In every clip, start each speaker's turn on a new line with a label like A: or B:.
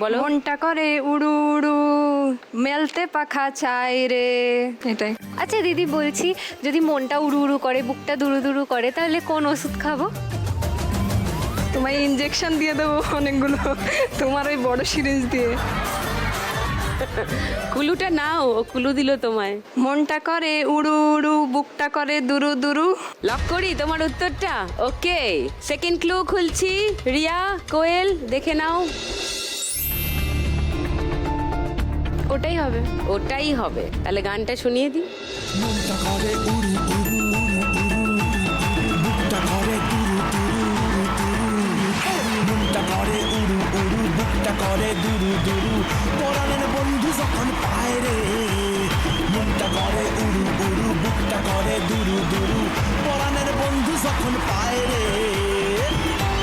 A: বলো।
B: মনটা করে উড়ু উড়ু মেলতে পাখা চাই রে। এটাই।
C: আচ্ছা দিদি বলছি যদি মনটা উড়ু উড়ু করে বুকটা দুরু দুরু করে তাহলে কোন ওষুধ খাব?
B: তোমায় ইঞ্জেকশন দিয়ে দেবো অনেকগুলো তোমার ওই বড় সিরিঞ্জ দিয়ে।
A: কুলুটা নাও ও কুলু দিল তোমায়।
B: মনটা করে উড়ু উড়ু বুকটা করে দুরু দুরু।
A: লক করি তোমার উত্তরটা? ওকে সেকেন্ড ক্লু খুলছি। রিয়া কোয়েল দেখে নাও।
C: ওটাই হবে।
A: ওটাই হবে। তাহলে গানটা শুনিয়ে দিই।
D: করে দুরু দুরু দুরু উড়ু উড়ু। বুকটা করে দুরু দুরু। পরাণের বন্ধু যখন পায় রে মনটা করে উড়ু উড়ু। বুকটা করে দুরু দুরু। পরাণের বন্ধু যখন পায় রে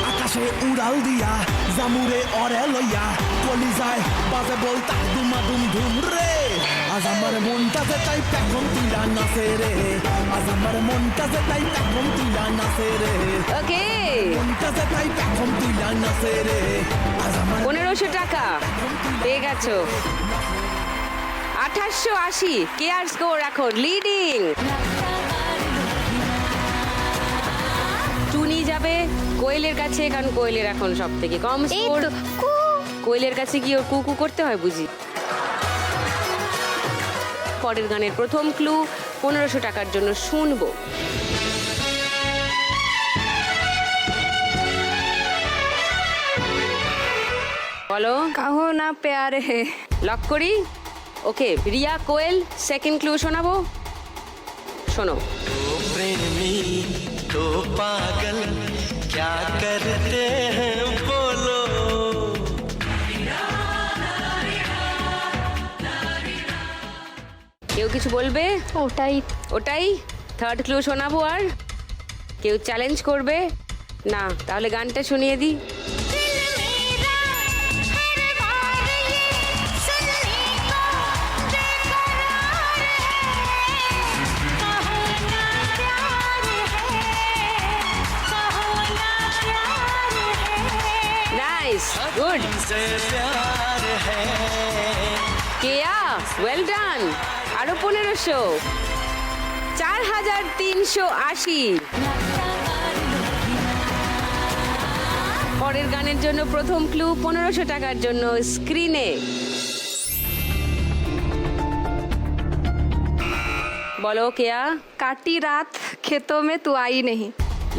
D: আকাশে উড়াল দিয়া জামুরে অরে লইয়া কলি যায় বাজে বল তার দুমা দুম ধুম রে। আজ আমার মনটা যে তাই পেখম তুইলা নাচে রে। আজ আমার মনটা যে তাই পেখম তুইলা নাচে রে।
A: ওকে।
D: মনটা যে তাই পেখম তুইলা নাচে রে। আজ আমার
A: পনেরোশো টাকা। পেয়ে গেছো। আঠাশশো আশি। কে আর স্কোর এখন লিডিং। টুনি যাবে কোয়েলের কাছে কারণ কোয়েলের এখন সব থেকে কম
C: এই
A: স্কোর। কোয়েলের কাছে কি ওর কুকু করতে হয় বুঝি পরের গানের প্রথম ক্লু পনেরোশো টাকার জন্য শুনবো বলো
B: কাহো না প্যারে হে
A: লক করি okay Riya Koel second clue শোনাবো শোনো
E: तो प्रेमी तो पागल क्या करते हैं
A: কিছু বলবে
C: ওটাই
A: ওটাই থার্ড ক্লু শোনাবো আর কেউ চ্যালেঞ্জ করবে না তাহলে গানটা শুনিয়ে দিই নাইস গুড
E: से प्यार
A: পনেরোশো। চার হাজার তিনশো আশি। পরের গানের জন্য প্রথম ক্লু পনেরোশো টাকার জন্য স্ক্রিনে। বলো, কেয়া,
B: কাটি রাত খেতো মে তু আই নেহি।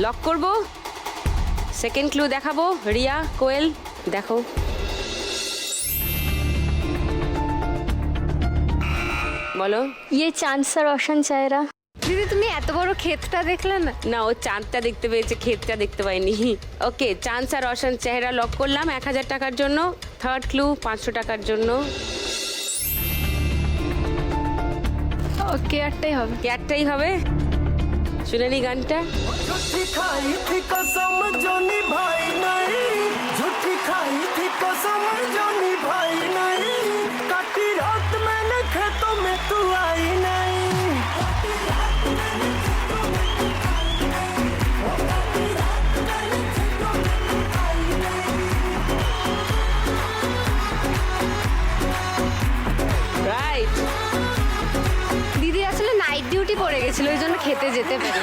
A: লক করব? সেকেন্ড ক্লু দেখাবো, রিয়া, কোয়েল, দেখো। বলো
C: ইয়ে চাঁদ স্যার অশান চায়রা দিদি তুমি এত বড় ক্ষেতটা দেখলে না
A: না ও চাঁদটা দেখতে পেয়েছে ক্ষেতটা দেখতে পাইনি ওকে চাঁদ আর অশান চেহারা লক করলাম এক হাজার টাকার জন্য থার্ড ক্লু পাঁচশো টাকার জন্য
B: ও কেয়ারটাই হবে
A: ক্যাটটাই হবে শুনে নি গানটা
E: झूठी खाई थी कसम जो निभाई नहीं
A: তুলাই
C: দিদি আসলে নাইট ডিউটি পড়ে গেছিল ওই জন্য খেতে যেতে পারি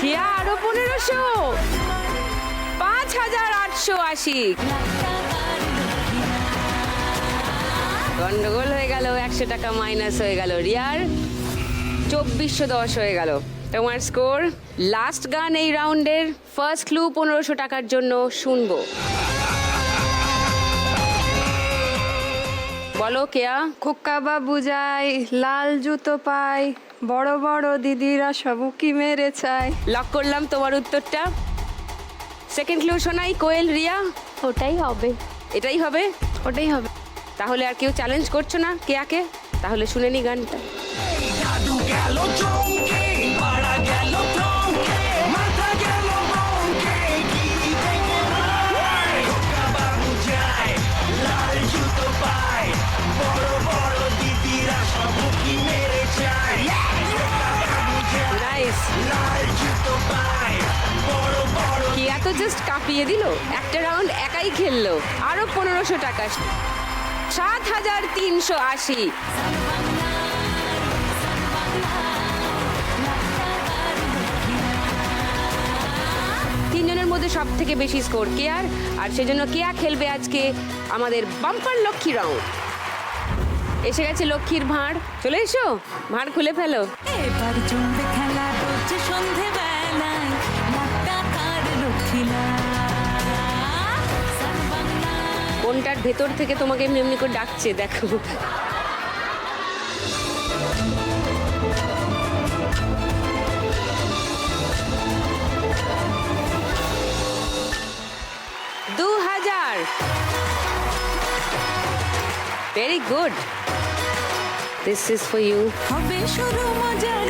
A: খেয়া আরও পনেরোশো? পাঁচ হাজার আটশো আশি। গন্ডগোল হয়ে গেল একশো টাকা মাইনাস হয়ে গেল। রিয়ার চব্বিশশো দশ হয়ে গেল। তোমার স্কোর লাস্ট গান এই রাউন্ডের ফার্স্ট ক্লু পনেরোশো টাকার জন্য শুনব। বলো কেয়া?
B: খোকা বাবু যায় লাল জুতো পাই বড় বড় দিদিরা সব কি মেরে চায়।
A: লক করলাম তোমার উত্তরটা। সেকেন্ড ক্লু শোনাই কোয়েল রিয়া?
C: ওটাই হবে।
A: এটাই হবে?
B: ওটাই হবে।
A: তাহলে আর কেউ চ্যালেঞ্জ করছ না কেয়াকে? তাহলে শুনে নি গানটা। কেয়া তো জাস্ট কাঁপিয়ে দিল। একটা রাউন্ড একাই খেললো। আরও পনেরোশো টাকা। সাত হাজার তিনশো আশি। তিনজনের মধ্যে সব থেকে বেশি স্কোর কেয়ার আর? সেজন্য কেয়া খেলবে আজকে আমাদের বাম্পার লক্ষ্মী রাউন্ড এসে গেছে লক্ষ্মীর ভাঁড়। চলে এসো, ভাঁড় খুলে ফেলো।
F: এবার
A: কোনটার ভেতর থেকে তোমাকে এমনি এমনি করে ডাকছে, দেখো। দু হাজার। Very good this is for you
F: হবে শুরু মজার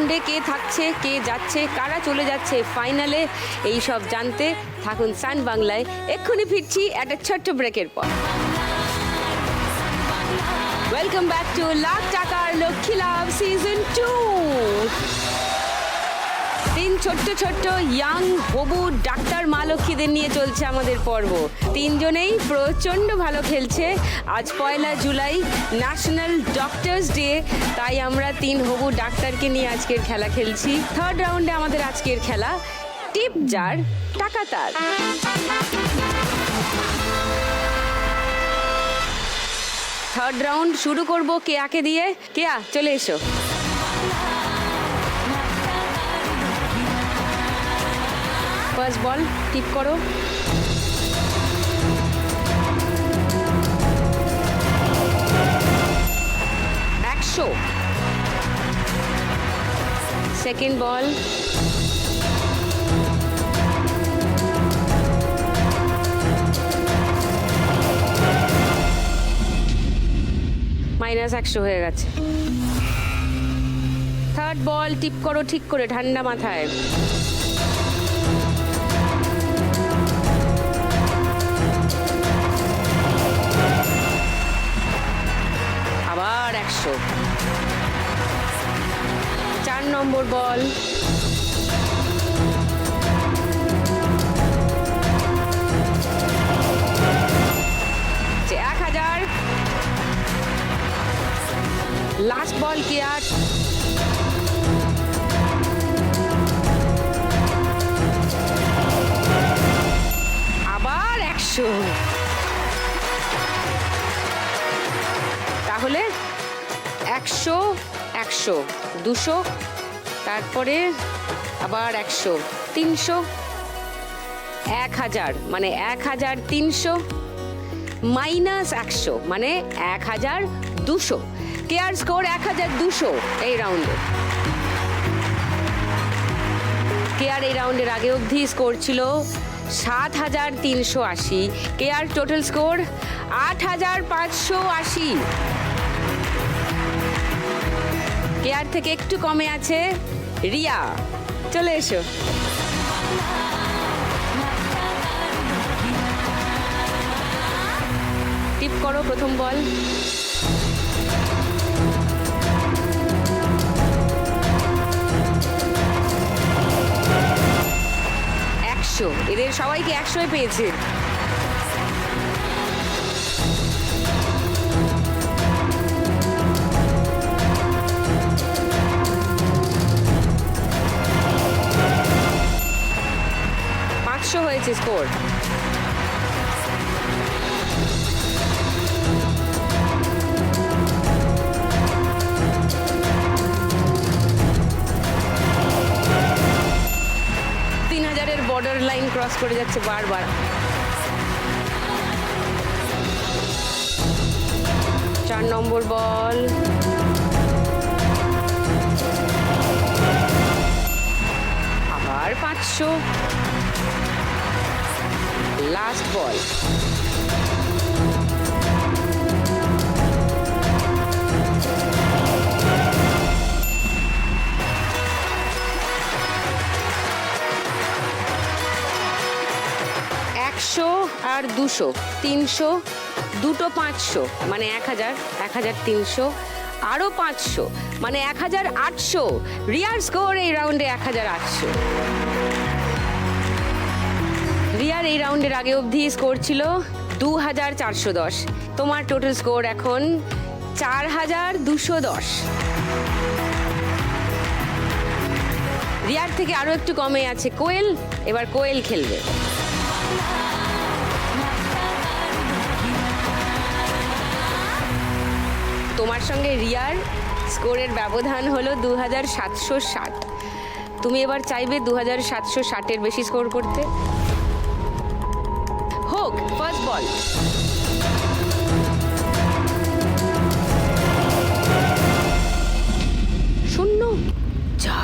A: রাউন্ডে কে থাকছে, কে যাচ্ছে, কারা চলে যাচ্ছে ফাইনালে এই সব জানতে থাকুন সান বাংলায় এক্ষুনি ফিরছি একটা ছোট্ট ব্রেকের পর। ওয়েলকাম ব্যাক টু লাখ টাকার লক্ষ্মী লাভ সিজন টু ছোট্ট ছোট্ট ইয়াং হবু ডাক্তার মা লক্ষ্মীদের নিয়ে চলছে আমাদের পর্ব। তিনজনেই প্রচণ্ড ভালো খেলছে। আজ পয়লা জুলাই ন্যাশনাল ডক্টরস ডে তাই আমরা তিন হবু ডাক্তারকে নিয়ে আজকের খেলা খেলছি। থার্ড রাউন্ডে আমাদের আজকের খেলা, টিপ জার টাকা তার। থার্ড রাউন্ড শুরু করব কেয়াকে দিয়ে? কেয়া, চলে এসো। ফার্স্ট বল, টিপ করো। একশো। সেকেন্ড বল। মাইনাস একশো হয়ে গেছে। থার্ড বল, টিপ করো, ঠিক করে, ঠান্ডা মাথায়। আবার একশো। চার নম্বর বল। এক হাজার। লাস্ট বল কি আর? আবার একশো। তাহলে একশো একশো, দুশো, তারপরে আবার একশো, তিনশো, এক হাজার মানে এক হাজার তিনশো, মাইনাস একশো মানে এক হাজার দুশো। কেয়ার স্কোর এক হাজার দুশো এই রাউন্ডে কেয়ার এই রাউন্ডের আগে অবধি স্কোর ছিল সাত হাজার তিনশো আশি। কেয়ার টোটাল স্কোর আট হাজার পাঁচশো আশি। কেয়ার থেকে একটু কমে আছে। রিয়া, চলে এসো। টিপ করো প্রথম বল। একশো, এদের সবাইকে একশোয় পেয়েছে। পাঁচশো হয়েছে স্কোর তিন হাজারের বর্ডার লাইন ক্রস করে যাচ্ছে বারবার। চার নম্বর বল। আবার পাঁচশো। লাস্ট বল একশো আর দুশো, তিনশো, দুটো পাঁচশো মানে এক হাজার এক হাজার তিনশো আরও পাঁচশো মানে এক হাজার আটশো। রিয়ার স্কোর এই রাউন্ডে এক হাজার আটশো। রিয়ার এই রাউন্ডের আগে অবধি স্কোর ছিল দু হাজার চারশো দশ। তোমার টোটাল স্কোর এখন চার হাজার দুশো দশ। রিয়ার থেকে আরও একটু কমে আছে কোয়েল, এবার কোয়েল খেলবে। তোমার সঙ্গে রিয়ার স্কোরের ব্যবধান হলো দু হাজার সাতশো ষাট। তুমি এবার চাইবে দু হাজার সাতশো ষাটের বেশি স্কোর করতে। বল শূন্য? যা।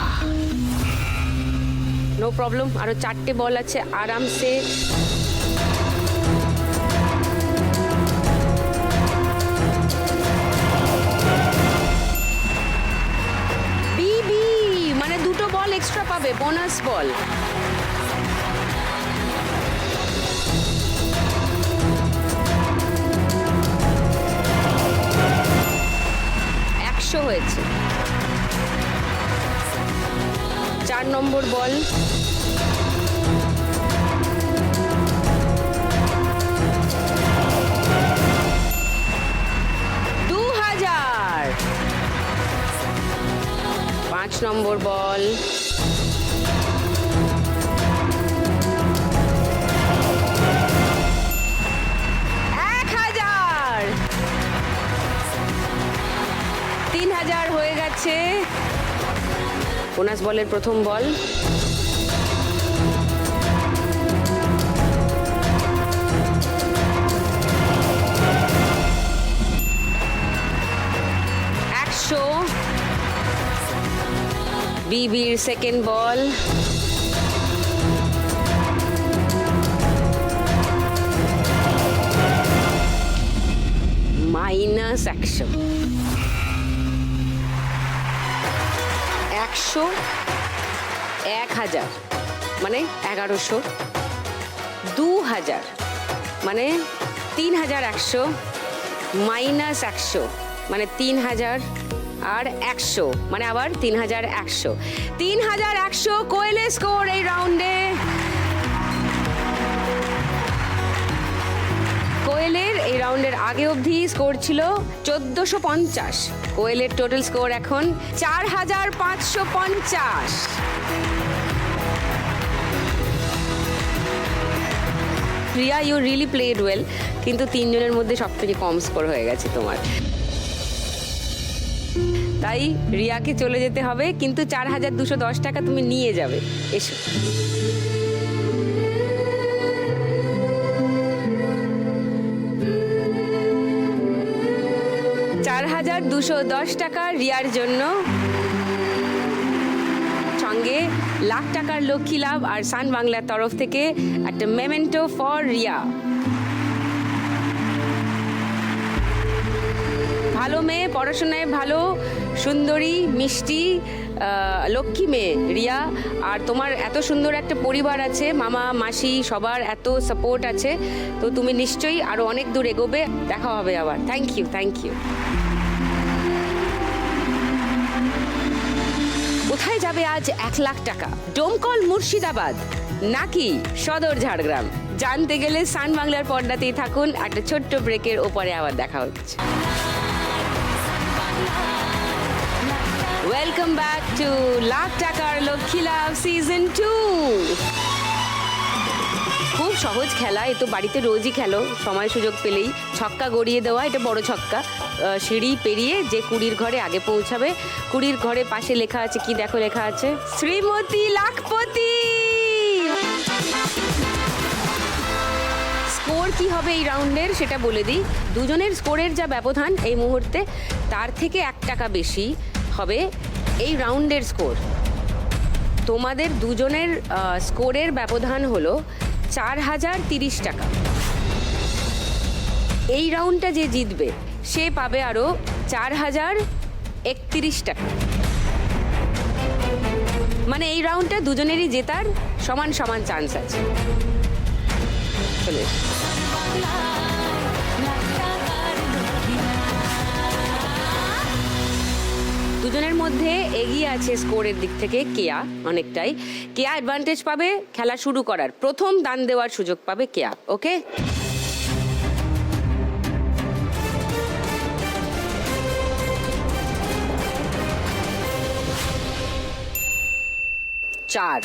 A: নো প্রবলেম আরও চারটে বল আছে, আরামসে। বিবি মানে দুটো বল এক্সট্রা পাবে বোনাস বল। হয়েছে। চার নম্বর বল। দু হাজার। পাঁচ নম্বর বল। তিন হাজার হয়ে গেছে। বোনাস বলের প্রথম বল। একশো। বিবির সেকেন্ড বল। মাইনাস একশো। একশো এক হাজার মানে এগারোশো দু হাজার মানে তিন হাজার একশো মাইনাস একশো মানে তিন হাজার আর একশো মানে আবার তিন হাজার একশো। তিন হাজার একশো কোয়েলে স্কোর এই রাউন্ডে। রাউন্ডের আগে অবধি স্কোর ছিল চোদ্দোশো পঞ্চাশ। কোয়েলের টোটাল স্কোর এখন চার হাজার পাঁচশো পঞ্চাশ। Priya you really played well কিন্তু তিনজনের মধ্যে সব থেকে কম স্কোর হয়ে গেছে তোমার। তাই রিয়াকে চলে যেতে হবে, কিন্তু চার হাজার দুশো দশ টাকা তুমি নিয়ে যাবে। এসো। হাজার দুশো দশ টাকা রিয়ার জন্য। সঙ্গে লাখ টাকার লক্ষ্মী লাভ আর সান বাংলার তরফ থেকে একটা মেমেন্টো ফর রিয়া। ভালো মেয়ে, পড়াশোনায় ভালো, সুন্দরী, মিষ্টি লক্ষ্মী মেয়ে রিয়া। আর তোমার এত সুন্দর একটা পরিবার আছে, মামা, মাসি, সবার এত সাপোর্ট আছে। তো তুমি নিশ্চয়ই আরও অনেক দূর এগোবে, দেখা হবে আবার। থ্যাংক ইউ থ্যাংক ইউ কোথায় যাবে আজ এক লাখ টাকা? ডোমকল মুর্শিদাবাদ, নাকি সদর ঝাড়গ্রাম? জানতে গেলে সান বাংলার পর্দাতেই থাকুন, একটা ছোট্ট ব্রেকের ওপরে আবার দেখা হচ্ছে। ওয়েলকাম ব্যাক টু লাখ টাকার লক্ষ্মী লাভ সিজন টু খুব সহজ খেলা, এ তো বাড়িতে রোজই খেলো, সময় সুযোগ পেলেই। ছক্কা গড়িয়ে দেওয়া, এটা বড় ছক্কা। সিঁড়ি পেরিয়ে যে কুড়ির ঘরে আগে পৌঁছাবে, কুড়ির ঘরে পাশে লেখা আছে, কি দেখো লেখা আছে? শ্রীমতী লাখপতি! স্কোর কি হবে এই রাউন্ডের, সেটা বলে দিই। দুজনের স্কোরের যা ব্যবধান এই মুহূর্তে, তার থেকে এক টাকা বেশি হবে এই রাউন্ডের স্কোর। তোমাদের দুজনের স্কোরের ব্যবধান হলো চার হাজার তিরিশ টাকা। এই রাউন্ডটা যে জিতবে, সে পাবে আরও চার হাজার একত্রিশ টাকা। মানে এই রাউন্ডটা দুজনেরই জেতার সমান সমান চান্স আছে। চলে দুজনের মধ্যে এগিয়ে আছে স্কোরের দিক থেকে কেয়া অনেকটাই। কেয়া অ্যাডভান্টেজ পাবে, খেলা শুরু করার। প্রথম দান দেওয়ার সুযোগ পাবে কেয়া, ওকে? চার।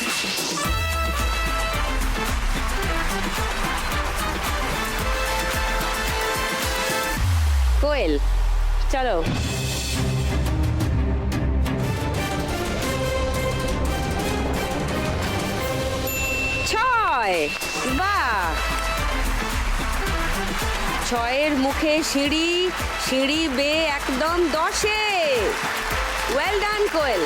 A: কোয়েল, চলো। ছয়। বাহ! ছয়ের মুখে সিঁড়ি সিঁড়ি বে একদম দশে। Well done Koel.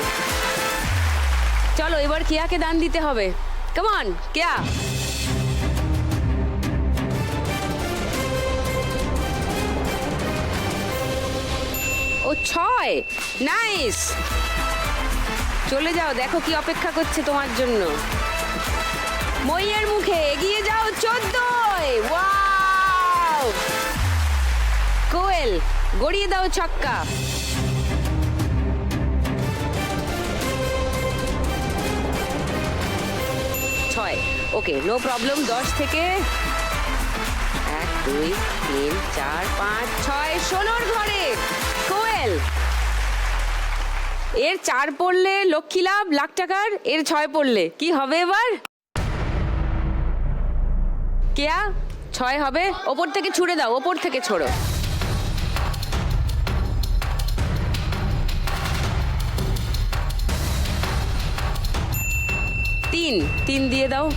A: চলো, এবার কেয়াকে দান দিতে হবে? কেমন কেয়া। ও, ছয়। নাইস চলে যাও, দেখো কি অপেক্ষা করছে তোমার জন্য। মইয়ের মুখে এগিয়ে যাও চোদ্দই। ওয়াও! কোয়েল, গড়িয়ে দাও ছক্কা। ছয়। ওকে, নো প্রবলেম, দশ থেকে এক, দুই, তিন, চার, পাঁচ, ছয়, ষোলোর ঘরে। কোয়েল, এর চার পড়লে লক্ষ্মী লাভ লাখ টাকার, এর ছয় পড়লে। কি হবে এবার? কেয়া? ছয় হবে। ওপর থেকে ছুড়ে দাও, ওপর থেকে ছোড়ো। তিন তিন দিয়ে দাও।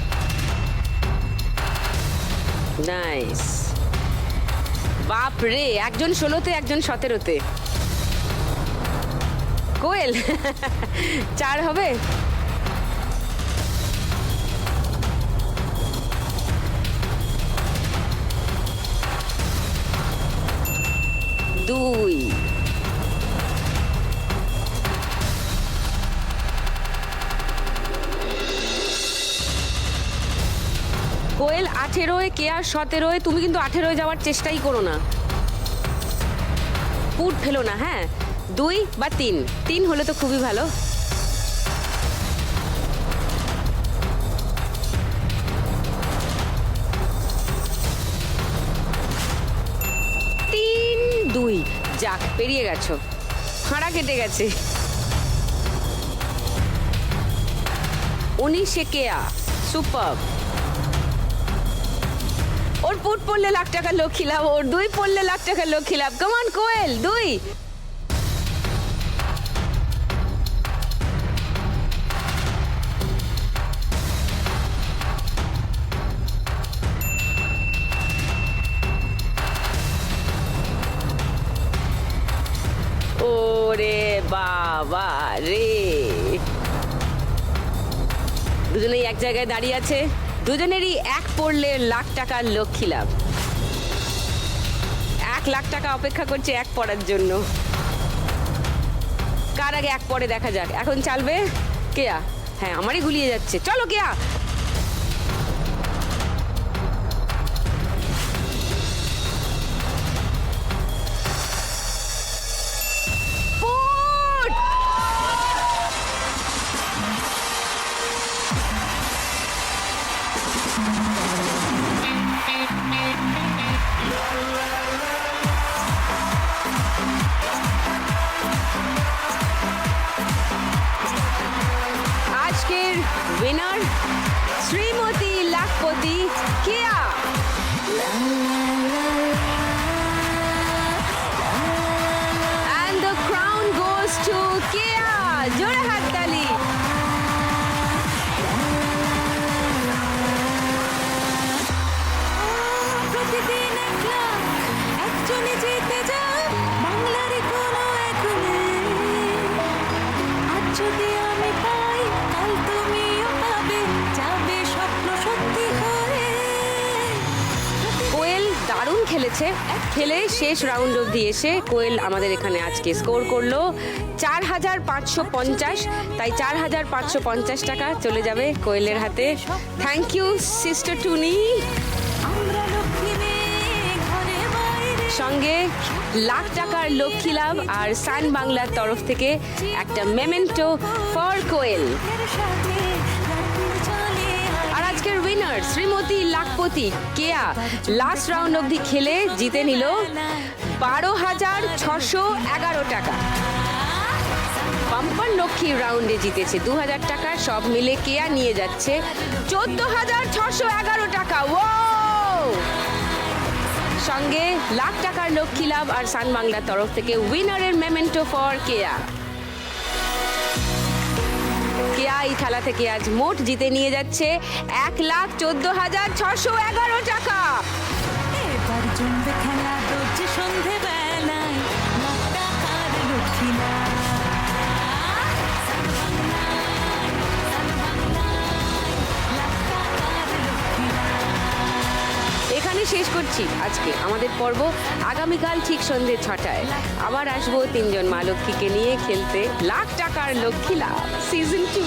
A: নাইস। বাপ রে একজন ষোলোতে, একজন সতেরোতে। কোয়েল, চার হবে? দুই। কোয়েল আঠেরোয় কেয়া সতেরোয়, তুমি কিন্তু আঠেরোয় যাওয়ার চেষ্টাই করো না। পুট ফেলো না হ্যাঁ? দুই বা তিন। তিন হলে তো খুবই ভালো। পেরিয়ে গেছো। ফাঁড়া কেটে গেছে। উনি শেকেয়া সুপার ওর পুট পড়লে লাখ টাকা লোক লাভ ওর দুই পড়লে লাখ টাকা লোক লাভ কমান কোয়েল, দুই। বাবা রে। দুজনেই এক জায়গায় দাঁড়িয়ে আছে। দুজনেরই এক পড়লে লাখ টাকার লক্ষ্মী লাভ। এক লাখ টাকা অপেক্ষা করছে এক পড়ার জন্য। কার আগে এক পরে দেখা যাক? এখন চালবে? কেয়া? হ্যাঁ আমারই গুলিয়ে যাচ্ছে। চলো কেয়া! Господи, Kia, And the crown goes to Kia. Jura খেলে শেষ রাউন্ড অবধি এসে কোয়েল আমাদের এখানে আজকে স্কোর করল। চার হাজার পাঁচশো পঞ্চাশ, তাই চার হাজার পাঁচশো পঞ্চাশ টাকা চলে যাবে কোয়েলের হাতে। থ্যাংক ইউ সিস্টার টুনি সঙ্গে লাখ টাকার লক্ষ্মী লাভ আর সান বাংলার তরফ থেকে একটা
F: memento
A: for Koel. Winner Shrimati Lakhpati Keya last round অবধি খেলে জিতে নিল বারো হাজার ছশো এগারো টাকা। পাম্পার লক্ষ্মী রাউন্ডে জিতেছে দু হাজার টাকা, সব মিলে কেয়া নিয়ে যাচ্ছে চোদ্দ হাজার ছশো এগারো টাকা। ও সঙ্গে লাখ টাকার লক্ষ্মী লাভ আর সান বাংলার তরফ থেকে উইনারের মেমেন্টো ফর কেয়া কেয়া এই খেলা থেকে আজ মোট জিতে নিয়ে যাচ্ছে এক লাখ চোদ্দ হাজার ছশো এগারো টাকা।
F: এবার জমবে খেলা রোজ সন্ধে
A: এখানে শেষ করছি আজকে আমাদের পর্ব। আগামীকাল ঠিক সন্ধ্যে ছটায়। আবার আসব তিনজন মা লক্ষ্মীকে নিয়ে খেলতে। লাখ টাকার লক্ষ্মী লাভ। Season two